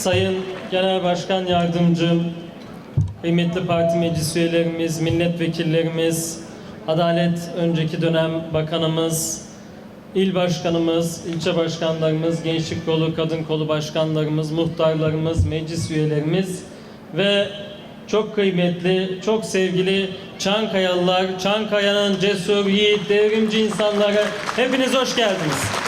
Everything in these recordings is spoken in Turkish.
Sayın Genel Başkan Yardımcım, kıymetli parti meclis üyelerimiz, milletvekillerimiz, Adalet önceki dönem bakanımız, il başkanımız, ilçe başkanlarımız, gençlik kolu, kadın kolu başkanlarımız, muhtarlarımız, meclis üyelerimiz ve çok kıymetli, çok sevgili Çankayalılar, Çankaya'nın cesur, yiğit, devrimci insanları hepiniz hoş geldiniz.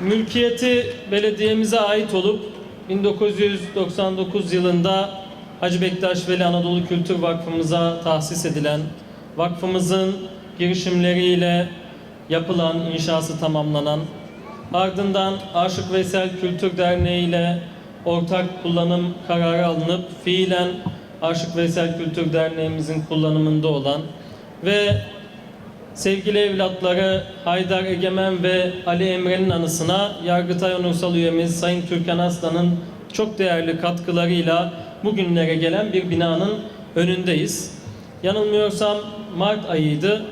Mülkiyeti belediyemize ait olup 1999 yılında Hacı Bektaş Veli Anadolu Kültür Vakfımıza tahsis edilen vakfımızın girişimleriyle yapılan, inşası tamamlanan ardından Aşık Veysel Kültür Derneği ile ortak kullanım kararı alınıp fiilen Aşık Veysel Kültür Derneğimizin kullanımında olan ve Sevgili evlatları Haydar Egemen ve Ali Emre'nin anısına Yargıtay Onursal üyemiz Sayın Türkan Aslan'ın çok değerli katkılarıyla bugünlere gelen bir binanın önündeyiz. Yanılmıyorsam Mart ayıydı.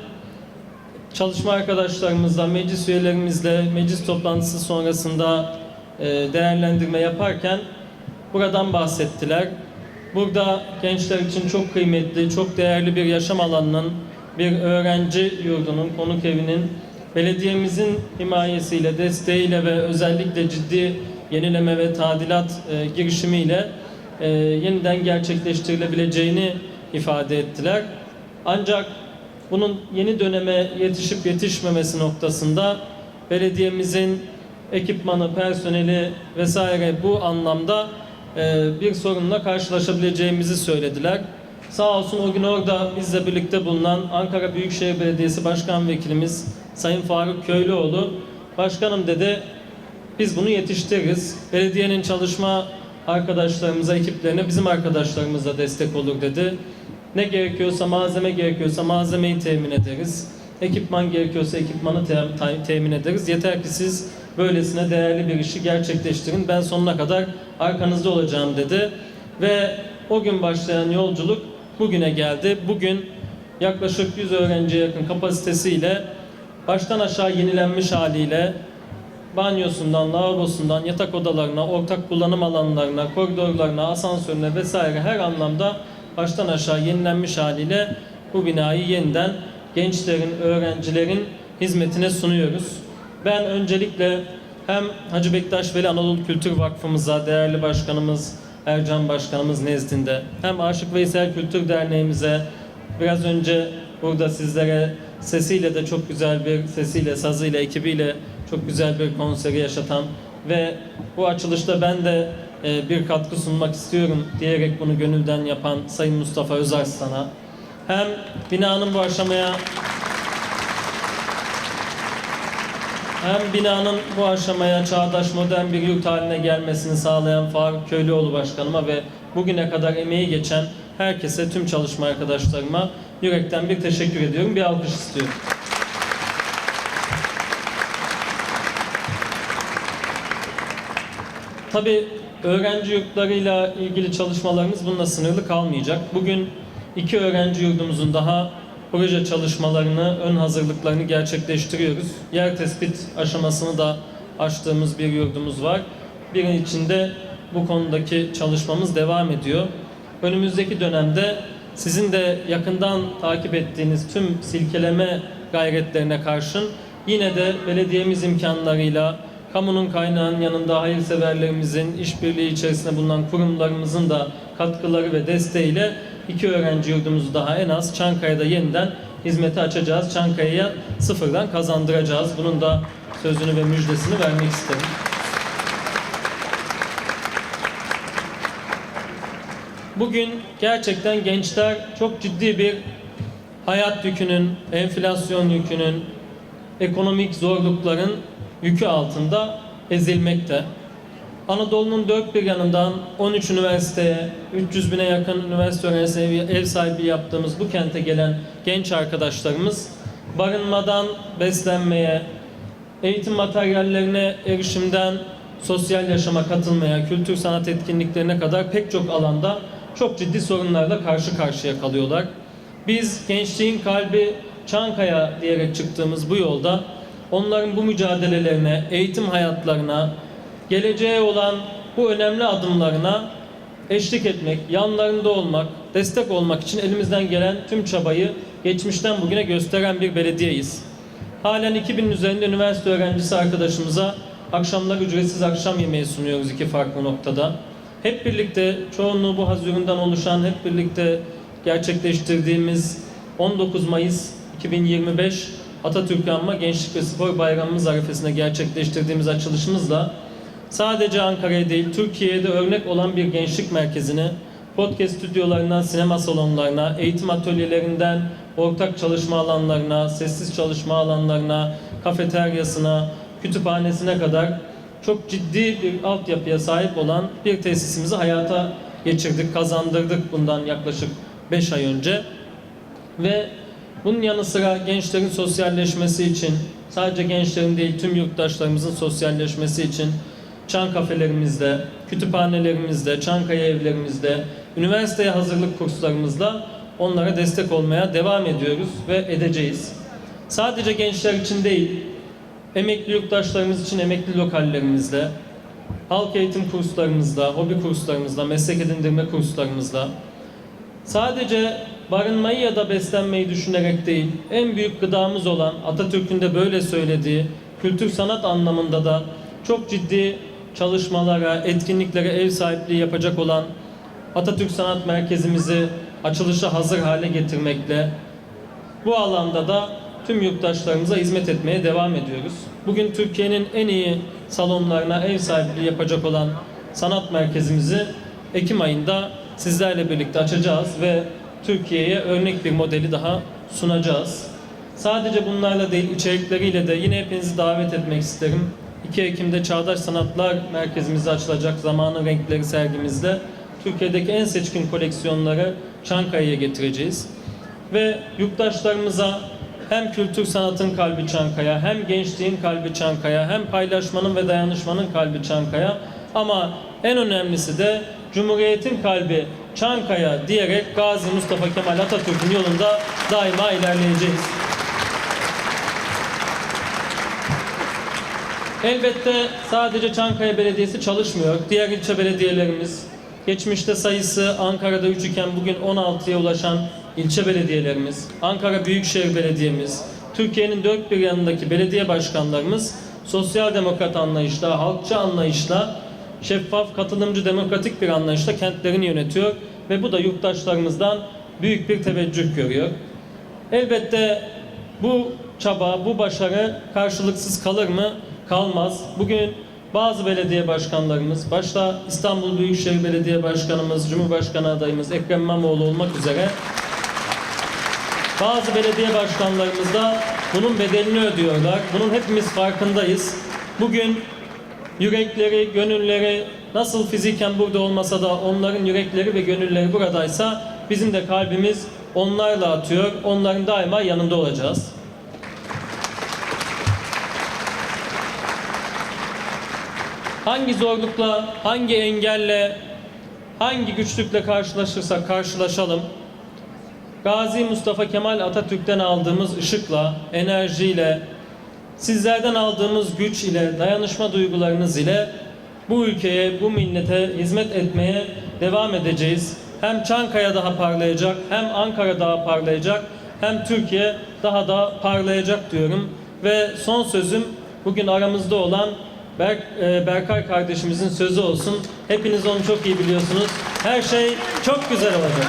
Çalışma arkadaşlarımızla, meclis üyelerimizle meclis toplantısı sonrasında e, değerlendirme yaparken buradan bahsettiler. Burada gençler için çok kıymetli, çok değerli bir yaşam alanının bir öğrenci yurdunun, konuk evinin belediyemizin himayesiyle, desteğiyle ve özellikle ciddi yenileme ve tadilat e, girişimiyle e, yeniden gerçekleştirilebileceğini ifade ettiler. Ancak bunun yeni döneme yetişip yetişmemesi noktasında belediyemizin ekipmanı, personeli vesaire bu anlamda e, bir sorunla karşılaşabileceğimizi söylediler. Sağ olsun o gün orada bizle birlikte bulunan Ankara Büyükşehir Belediyesi Başkan Vekilimiz Sayın Faruk Köylüoğlu Başkanım dedi biz bunu yetiştiririz. Belediyenin çalışma arkadaşlarımıza, ekiplerine bizim arkadaşlarımız da destek olur dedi. Ne gerekiyorsa malzeme gerekiyorsa malzemeyi temin ederiz. Ekipman gerekiyorsa ekipmanı te- temin ederiz. Yeter ki siz böylesine değerli bir işi gerçekleştirin. Ben sonuna kadar arkanızda olacağım dedi. Ve o gün başlayan yolculuk bugüne geldi. Bugün yaklaşık 100 öğrenciye yakın kapasitesiyle baştan aşağı yenilenmiş haliyle banyosundan, lavabosundan, yatak odalarına, ortak kullanım alanlarına, koridorlarına, asansörüne vesaire her anlamda baştan aşağı yenilenmiş haliyle bu binayı yeniden gençlerin, öğrencilerin hizmetine sunuyoruz. Ben öncelikle hem Hacı Bektaş Veli Anadolu Kültür Vakfımıza, değerli başkanımız Ercan Başkanımız nezdinde. Hem Aşık Veysel Kültür Derneğimize biraz önce burada sizlere sesiyle de çok güzel bir sesiyle, sazıyla, ekibiyle çok güzel bir konseri yaşatan ve bu açılışta ben de e, bir katkı sunmak istiyorum diyerek bunu gönülden yapan Sayın Mustafa Özarslan'a. Hem binanın bu aşamaya hem binanın bu aşamaya çağdaş modern bir yurt haline gelmesini sağlayan Faruk Köylüoğlu Başkanıma ve bugüne kadar emeği geçen herkese, tüm çalışma arkadaşlarıma yürekten bir teşekkür ediyorum. Bir alkış istiyorum. Tabii öğrenci yurtlarıyla ilgili çalışmalarımız bununla sınırlı kalmayacak. Bugün iki öğrenci yurdumuzun daha proje çalışmalarını, ön hazırlıklarını gerçekleştiriyoruz. Yer tespit aşamasını da açtığımız bir yurdumuz var. Birinin içinde bu konudaki çalışmamız devam ediyor. Önümüzdeki dönemde sizin de yakından takip ettiğiniz tüm silkeleme gayretlerine karşın yine de belediyemiz imkanlarıyla kamunun kaynağının yanında hayırseverlerimizin işbirliği içerisinde bulunan kurumlarımızın da katkıları ve desteğiyle iki öğrenci yurdumuzu daha en az Çankaya'da yeniden hizmete açacağız. Çankaya'ya sıfırdan kazandıracağız. Bunun da sözünü ve müjdesini vermek isterim. Bugün gerçekten gençler çok ciddi bir hayat yükünün, enflasyon yükünün, ekonomik zorlukların yükü altında ezilmekte. Anadolu'nun dört bir yanından 13 üniversiteye, 300 bine yakın üniversite öğrencisine ev- ev sahibi yaptığımız bu kente gelen genç arkadaşlarımız barınmadan beslenmeye, eğitim materyallerine erişimden sosyal yaşama katılmaya, kültür sanat etkinliklerine kadar pek çok alanda çok ciddi sorunlarla karşı karşıya kalıyorlar. Biz gençliğin kalbi Çankaya diyerek çıktığımız bu yolda onların bu mücadelelerine, eğitim hayatlarına, geleceğe olan bu önemli adımlarına eşlik etmek, yanlarında olmak, destek olmak için elimizden gelen tüm çabayı geçmişten bugüne gösteren bir belediyeyiz. Halen 2000'in üzerinde üniversite öğrencisi arkadaşımıza akşamlar ücretsiz akşam yemeği sunuyoruz iki farklı noktada. Hep birlikte çoğunluğu bu haz üründen oluşan hep birlikte gerçekleştirdiğimiz 19 Mayıs 2025 Atatürk Anma Gençlik ve Spor Bayramımız arifesinde gerçekleştirdiğimiz açılışımızla sadece Ankara'ya değil Türkiye'ye de örnek olan bir gençlik merkezini podcast stüdyolarından sinema salonlarına, eğitim atölyelerinden ortak çalışma alanlarına, sessiz çalışma alanlarına, kafeteryasına, kütüphanesine kadar çok ciddi bir altyapıya sahip olan bir tesisimizi hayata geçirdik, kazandırdık bundan yaklaşık 5 ay önce. Ve bunun yanı sıra gençlerin sosyalleşmesi için, sadece gençlerin değil tüm yurttaşlarımızın sosyalleşmesi için çan kafelerimizde, kütüphanelerimizde, Çankaya evlerimizde, üniversiteye hazırlık kurslarımızla onlara destek olmaya devam ediyoruz ve edeceğiz. Sadece gençler için değil, emekli yurttaşlarımız için emekli lokallerimizde, halk eğitim kurslarımızda, hobi kurslarımızda, meslek edindirme kurslarımızda, sadece barınmayı ya da beslenmeyi düşünerek değil, en büyük gıdamız olan Atatürk'ün de böyle söylediği kültür sanat anlamında da çok ciddi çalışmalara, etkinliklere ev sahipliği yapacak olan Atatürk Sanat Merkezimizi açılışa hazır hale getirmekle bu alanda da tüm yurttaşlarımıza hizmet etmeye devam ediyoruz. Bugün Türkiye'nin en iyi salonlarına ev sahipliği yapacak olan sanat merkezimizi Ekim ayında sizlerle birlikte açacağız ve Türkiye'ye örnek bir modeli daha sunacağız. Sadece bunlarla değil içerikleriyle de yine hepinizi davet etmek isterim. 2 Ekim'de Çağdaş Sanatlar Merkezimizde açılacak Zamanın Renkleri sergimizde Türkiye'deki en seçkin koleksiyonları Çankaya'ya getireceğiz. Ve yurttaşlarımıza hem kültür sanatın kalbi Çankaya, hem gençliğin kalbi Çankaya, hem paylaşmanın ve dayanışmanın kalbi Çankaya ama en önemlisi de Cumhuriyet'in kalbi Çankaya diyerek Gazi Mustafa Kemal Atatürk'ün yolunda daima ilerleyeceğiz. Elbette sadece Çankaya Belediyesi çalışmıyor. Diğer ilçe belediyelerimiz, geçmişte sayısı Ankara'da 3 iken bugün 16'ya ulaşan ilçe belediyelerimiz, Ankara Büyükşehir Belediye'miz, Türkiye'nin dört bir yanındaki belediye başkanlarımız sosyal demokrat anlayışla, halkçı anlayışla, şeffaf, katılımcı, demokratik bir anlayışla kentlerini yönetiyor ve bu da yurttaşlarımızdan büyük bir teveccüh görüyor. Elbette bu çaba, bu başarı karşılıksız kalır mı? Kalmaz. Bugün bazı belediye başkanlarımız, başta İstanbul Büyükşehir Belediye Başkanımız, Cumhurbaşkanı adayımız Ekrem İmamoğlu olmak üzere bazı belediye başkanlarımız da bunun bedelini ödüyorlar. Bunun hepimiz farkındayız. Bugün yürekleri, gönülleri nasıl fiziken burada olmasa da onların yürekleri ve gönülleri buradaysa bizim de kalbimiz onlarla atıyor. Onların daima yanında olacağız. Hangi zorlukla, hangi engelle, hangi güçlükle karşılaşırsak karşılaşalım, Gazi Mustafa Kemal Atatürk'ten aldığımız ışıkla, enerjiyle, sizlerden aldığımız güç ile, dayanışma duygularınız ile bu ülkeye, bu millete hizmet etmeye devam edeceğiz. Hem Çankaya daha parlayacak, hem Ankara daha parlayacak, hem Türkiye daha da parlayacak diyorum. Ve son sözüm bugün aramızda olan Berk, e, Berkay kardeşimizin sözü olsun. Hepiniz onu çok iyi biliyorsunuz. Her şey çok güzel olacak.